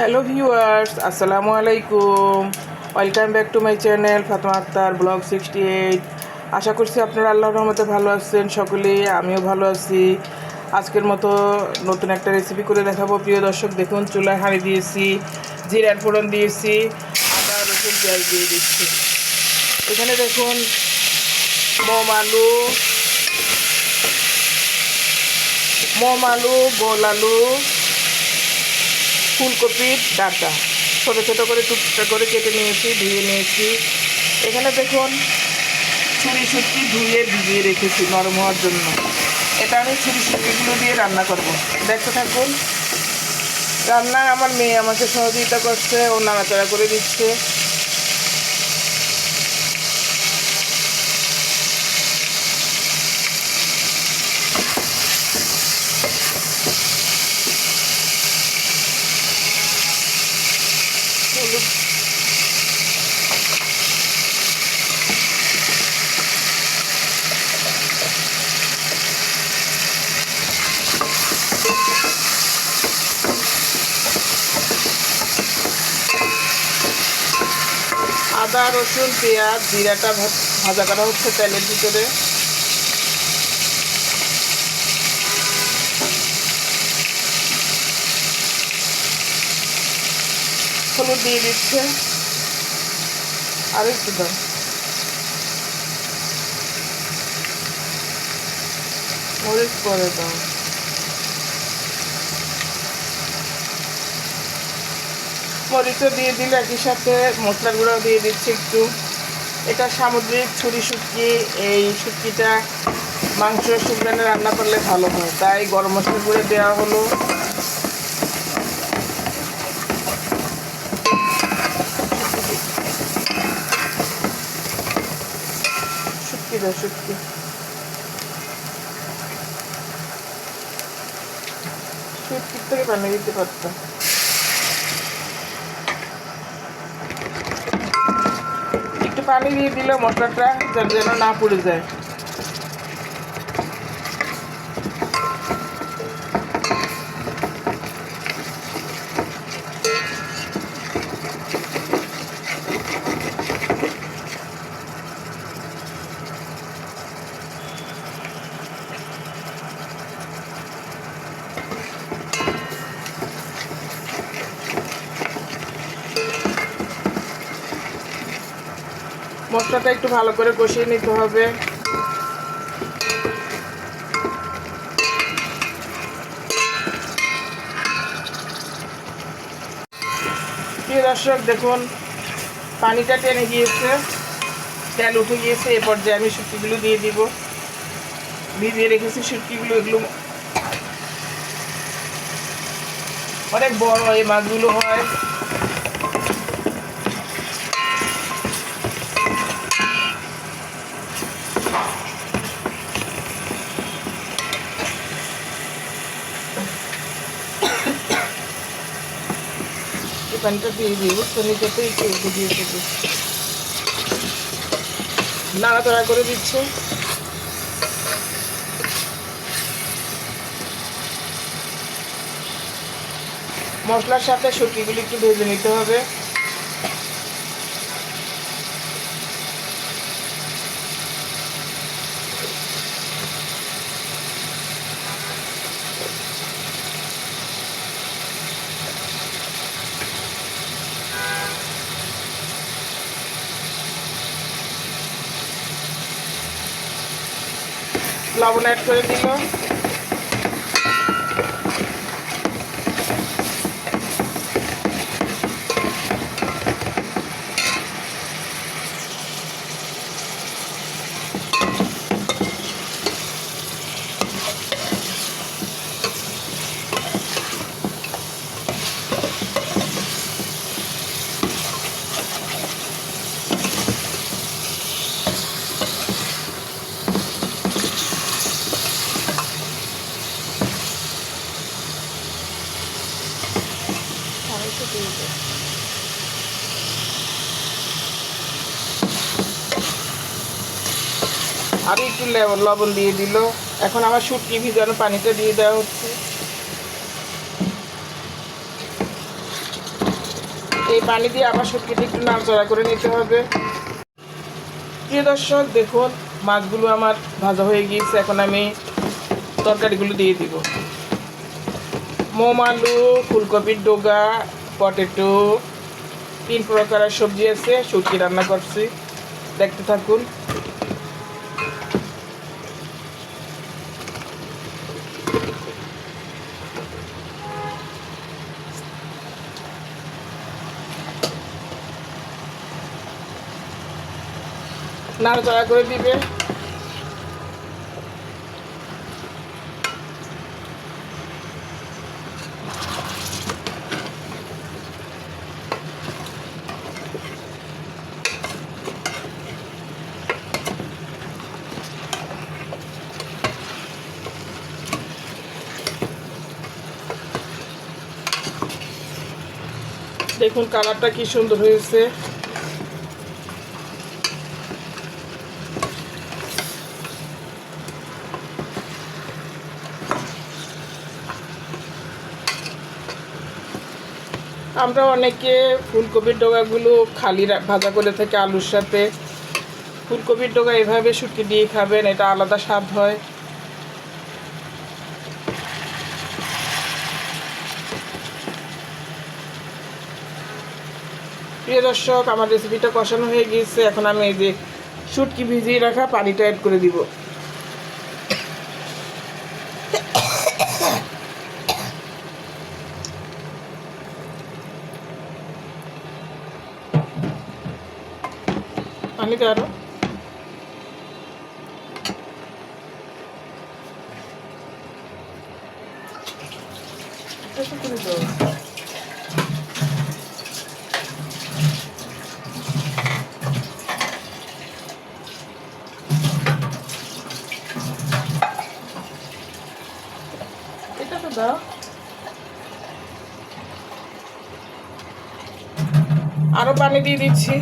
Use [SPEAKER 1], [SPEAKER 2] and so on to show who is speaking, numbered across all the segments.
[SPEAKER 1] Hello viewers আসসালামু আলাইকুম welcome back to my channel Fatema Akter blog sixty eight আশা করছি আপনারা আল্লাহর রহমতে ভালো আছেন সকলেই আমিও ভালো আছি। আজকের মতো নতুন একটা রেসিপি করে দেখাবো। প্রিয় দর্শক, দেখুন, চুলায় হাঁড়ি দিয়েছি, জিরার ফোড়ন দিয়েছি, আদা, রসুন, পেঁয়াজ দিয়ে দিচ্ছি। এখানে দেখুন, মোম, আলু মোম, আলু, গোল আলু ফুলকপির ডাটা। ছোটো ছোটো করে টুকটা করে কেটে নিয়েছি, ধুয়ে নিয়েছি। এখানে দেখুন, ছুরি শুটকি ধুয়ে ভিজিয়ে রেখেছি নরম হওয়ার জন্য। এটা আমি ছুরি শুটকিগুলো দিয়ে রান্না করব। দেখতে থাকুন। রান্না আমার মেয়ে আমাকে সহযোগিতা করছে, ও নাড়াচাড়া করে দিচ্ছে। হলুদ আদা রসুন পেঁয়াজ জিরাটা ভাজা করা হচ্ছে তেলের ভিতরে। হলুদ দিয়ে দিচ্ছে। আর একটু দাও। মরিচ করে দাও। মরিচও দিয়ে দিলে একই সাথে মশলা গুঁড়াও দিয়ে দিচ্ছি একটু। এটা সামুদ্রিক ছুরি শুটকি, এই শুটকিটা মাংস শুকনো রান্না করলে ভালো হয়। তাই গরম মশলা গুঁড়ো দেওয়া হলো। শুটকি দাও শুটকি থেকে বানিয়ে দিতে পারতাম একটু পানি দিয়ে দিলে মশলাটা যেন না পুড়ে যায়। মশলাটা একটু ভালো করে কষিয়ে নিতে হবে। দর্শক, দেখুন, পানিটা টেনে গিয়েছে। তেল উঠে গিয়েছে, এ পর্যায়ে আমি শুটকিগুলো দিয়ে দিব। ভিজিয়ে রেখেছি শুটকিগুলো, এগুলো অনেক বড়, এই মাছগুলো হয়। পানিটা দিয়ে দিয়ে নিতে একটু নাড়াচাড়া করে দিচ্ছে। মশলার সাথে শুটকিগুলি একটু ভেজে নিতে হবে। লবণ অ্যাড করে দিল। আর একটু লবণ দিয়ে দিল। এখন আমার শুটকি ভিজানো পানিটা দিয়ে দেওয়া হচ্ছে। এই পানি দিয়ে আবার শুটকিটা একটু নাড়াচড়া করে নিতে হবে। প্রিয় দর্শক, দেখুন, মাছগুলো আমার ভাজা হয়ে গিয়েছে। এখন আমি তরকারিগুলো দিয়ে দিব। মোম, আলু, ফুলকপির ডোগা, পটেটো, তিন প্রকারের সবজি আছে। শুটকি রান্না করছি। দেখতে থাকুন। নাড়াচাড়া করে দিবে দেখুন কালারটা কি সুন্দর হয়েছে। আমরা অনেকে ফুলকপির ডগাগুলো খালি ভাজা করে থাকি আলুর সাথে। ফুলকপির ডোগা এভাবে শুটকি দিয়ে খাবেন, এটা আলাদা স্বাদ হয়। প্রিয় দর্শক, আমার রেসিপিটা কষানো হয়ে গিয়েছে। এখন আমি এই যে শুটকি ভিজিয়ে রাখা পানিটা অ্যাড করে দিব। দাও। এটা তো দাও আরও পানি দিয়ে দিচ্ছি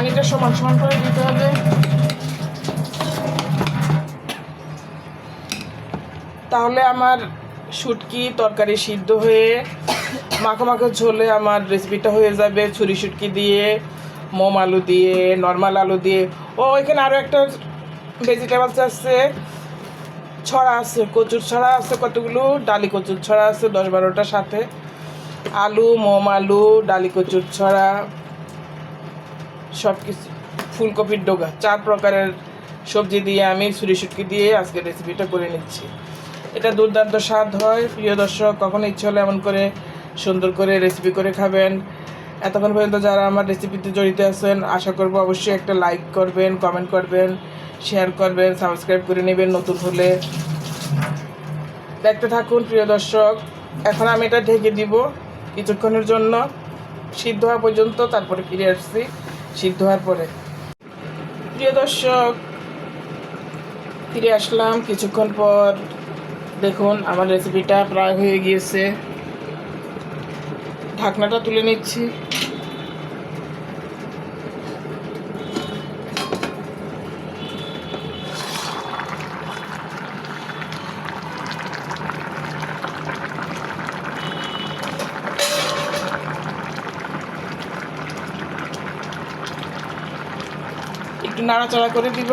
[SPEAKER 1] পানিটা সমান সমান করে দিতে হবে। তাহলে আমার শুটকি তরকারি সিদ্ধ হয়ে মাখো মাখো ঝোলে আমার রেসিপিটা হয়ে যাবে। ছুরি শুটকি দিয়ে, মোম আলু দিয়ে নর্মাল আলু দিয়ে। ও, এখানে আরও একটা ভেজিটেবলস আছে। ছড়া আছে, কচুর ছড়া আছে কতগুলো? ডালি কচুর ছড়া আছে, দশ বারোটার সাথে। আলু, মোম আলু, ডালি কচুর ছড়া। সব কিছু ফুলকপির ডোগা, চার প্রকারের সবজি দিয়ে আমি ছুরি শুটকি দিয়ে আজকে রেসিপিটা করে নিচ্ছি। এটা দুর্দান্ত স্বাদ হয়। প্রিয় দর্শক, কখনো ইচ্ছে হলে এমন করে সুন্দর করে রেসিপি করে খাবেন। এতক্ষণ পর্যন্ত যারা আমার রেসিপিতে জড়িত আছেন, আশা করব অবশ্যই একটা লাইক করবেন কমেন্ট করবেন শেয়ার করবেন সাবস্ক্রাইব করে নেবেন নতুন হলে। দেখতে থাকুন, প্রিয় দর্শক, এখন আমি এটা ঢেকে দিব কিছুক্ষণের জন্য। সিদ্ধ হওয়া পর্যন্ত তারপরে ফিরে আসছি। সিদ্ধ হওয়ার পরে। প্রিয় দর্শক, ফিরে আসলাম কিছুক্ষণ পর। দেখুন, আমার রেসিপিটা প্রায় হয়ে গিয়েছে। ঢাকনাটা তুলে নিচ্ছি। একটু নাড়াচাড়া করে দিব।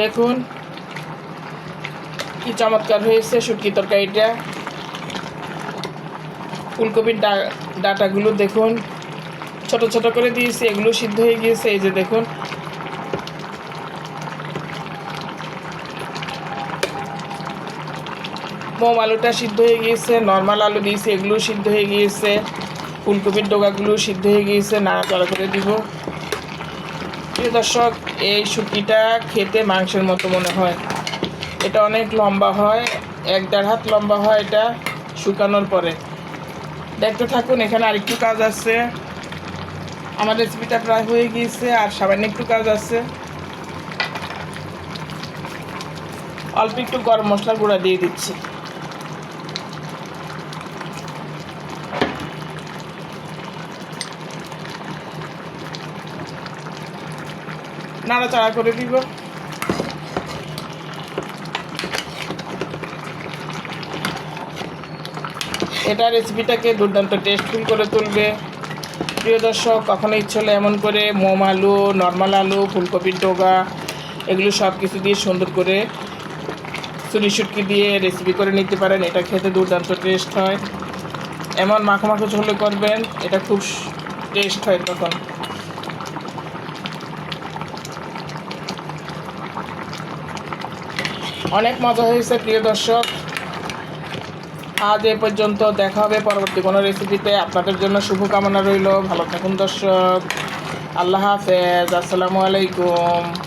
[SPEAKER 1] দেখুন কি চমৎকার হয়েছে শুটকি তরকারিটা। ফুলকপির ডাটাগুলো দেখুন। ছোট ছোট করে দিয়েছি, এগুলো সিদ্ধ হয়ে গিয়েছে, এই যে দেখুন। মোম আলুটা সিদ্ধ হয়ে গিয়েছে, নর্মাল আলু দিয়েছি, এগুলো সিদ্ধ হয়ে গিয়েছে। ফুলকপির ডোগাগুলো সিদ্ধ হয়ে গিয়েছে, নাড়াচাড়া করে দিব। প্রিয় দর্শক, এই শুটকিটা খেতে মাংসের মতো মনে হয়। এটা অনেক লম্বা হয়, এক দেড় হাত লম্বা হয় এটা শুকানোর পরে। দেখতে থাকুন, এখানে আরেকটু কাজ আছে। আমার রেসিপিটা প্রায় হয়ে গিয়েছে আর সামান্য একটু কাজ আছে। অল্প একটু গরম মশলা গুঁড়া দিয়ে দিচ্ছি। নাড়াচাড়া করে দিব। এটা রেসিপিটাকে দুর্দান্ত টেস্টফুল করে তুলবে। প্রিয় দর্শক, কখনো ইচ্ছে হলে এমন করে মোম আলু নর্মাল আলু, ফুলকপির ডোগা, এগুলো সব কিছু দিয়ে সুন্দর করে চুরি শুটকি দিয়ে রেসিপি করে নিতে পারেন। এটা খেতে দুর্দান্ত টেস্ট হয়। এমন মাখো মাখো ঝোলে করবেন, এটা খুব টেস্ট হয় তখন। অনেক মজা হয়েছে, প্রিয় দর্শক। আজ এ পর্যন্ত দেখা হবে পরবর্তী কোনো রেসিপিতে আপনাদের জন্য শুভকামনা রইল। ভালো থাকুন দর্শক। আল্লাহ হাফেজ। আসসালামু আলাইকুম।